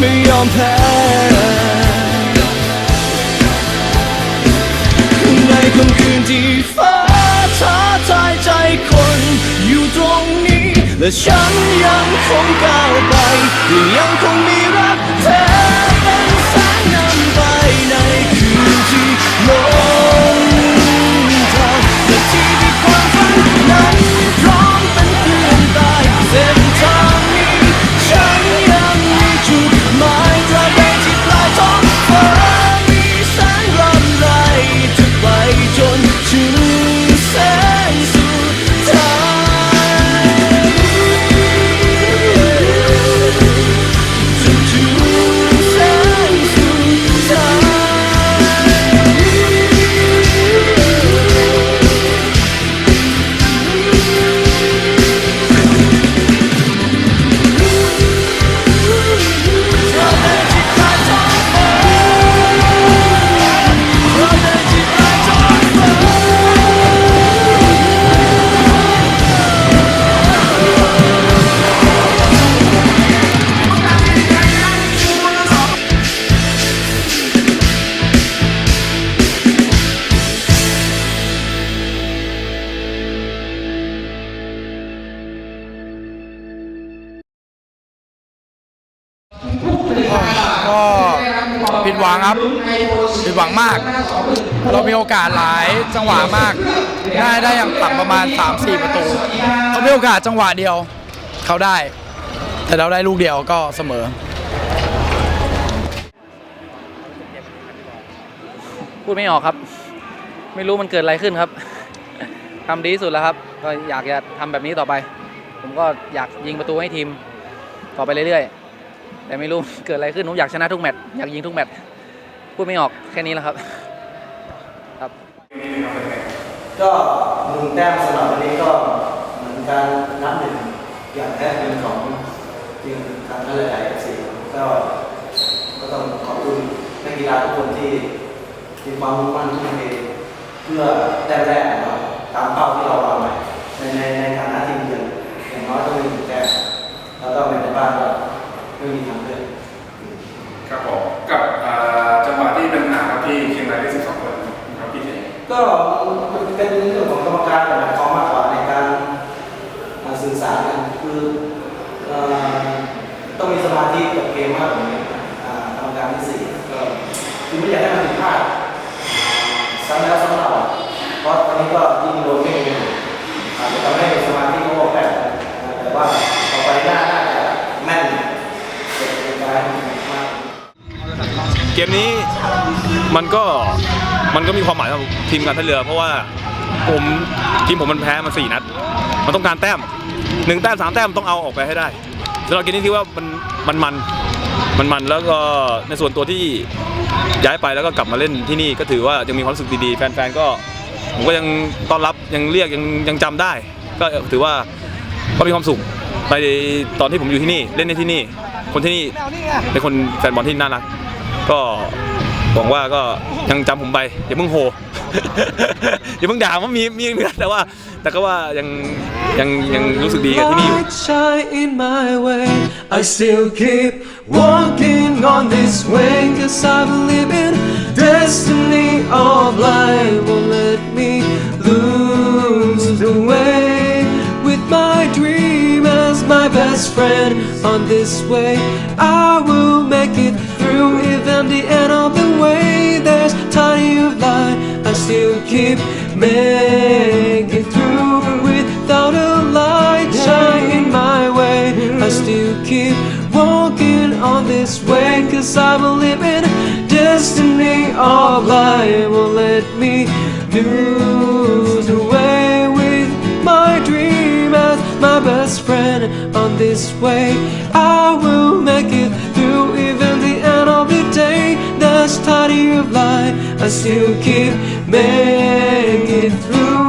ไม่ยอมแพ้ในค่ำคืนที่ฟ้าท้าทายใจคน อยู่ตรงนี้ และฉันยังคงก้าวไป ยังคงมี ก็ผิดหวังครับผิดหวังมาก เรามีโอกาสหลายจังหวะมาก ได้ได้อย่างต่ำประมาณ 3-4 ประตูเขามีโอกาสจังหวะเดียวเขาได้ แต่เราได้ลูกเดียวก็เสมอพูดไม่ออกครับ ไม่รู้มันเกิดอะไรขึ้นครับทำดีสุดแล้วครับ ก็อยากจะทำแบบนี้ต่อไป ผมก็อยากยิงประตูให้ทีมต่อไปเรื่อยๆ แต่ไม่รู้เกิดอะไรขึ้นผมอยากชนะทุกแมตช์อยากยิงทุกแมตช์พูดไม่ออกแค่นี้แหละครับ ครับ ก็หนึ่งแต้มสำหรับวันนี้ก็เหมือนการนับหนึ่งอย่างแท้จริงของทีมทางทะเลไทยเอฟซีก็ก็ต้องขอบคุณนักกีฬาทุกคนที่มีความมุ่งมั่นทุ่มเทเพื่อแต้มแรกของเราตามเป้าที่เราวางไว้ในในในฐานะทีมเยือนอย่างน้อยต้องมีหนึ่งแต้มแล้วก็แมตช์ในบ้านก็ ไม่มีทางเลือกครับผมกับอ่าจังหวะที่เป็นปัญหาครับที่เชียงรายได้12คนครับพี่เทก็มันเป็นเรื่องของกรรมการกับหมายความมากกว่าในการอ่าสื่อสารกันคือเอ่อต้องมีสมาธิกับเกมมากกว่านี้อ่ากรรมการที่สี่ก็คือไม่อยากให้มันผิดพลาดซ้ำแล้วซ้ำเล่าเพราะตอนนี้ก็ยิ่งโดนไม่เองอาจจะทำให้สมาธิเขาออกแบบนะแต่ว่าต่อไปหน้าน่าจะแม่นเป็นการมาก เกมนี้มันก็มันก็มีความหมายสำหรับทีมการท่าเรือ เพราะว่าผมทีมผมมันแพ้มาสี่นัด มันต้องการแต้มหนึ่งแต้มสามแต้มต้องเอาออกไปให้ได้สำหรับเกมนี้ที่ว่ามันมันมันมันๆแล้วก็ในส่วนตัวที่ย้ายไปแล้วก็กลับมาเล่นที่นี่ก็ถือว่ายังมีความรู้สึกดีๆแฟนๆก็ผมก็ยังต้อนรับยังเรียกยังยังจำได้ ก็ถือว่าก็มีความสุขไปตอนที่ผมอยู่ที่นี่เล่นในที่นี่ คนที่นี่เป็นคนแฟนบอลที่น่ารัก ก็หวังว่าก็ยังจำผมไปอย่าเพิ่งโห อย่าเพิ่งด่าว่ามีมีมีแต่ว่า แต่ก็ว่ายังยังยังรู้สึกดีกับที่นี่อยู่ Light shine in my way. I still keep walking on this way. Cause I believe in destiny of life won't let me lose the way. With my dream as my best friend on this way, I will make it Even the end of the way, there's tiny of light. I still keep making through without a light shining my way. I still keep walking on this way, cause I believe in destiny of life will let me lose the way with my dream as my best friend on this way. I will make it There's tiny of light. I still keep making it through.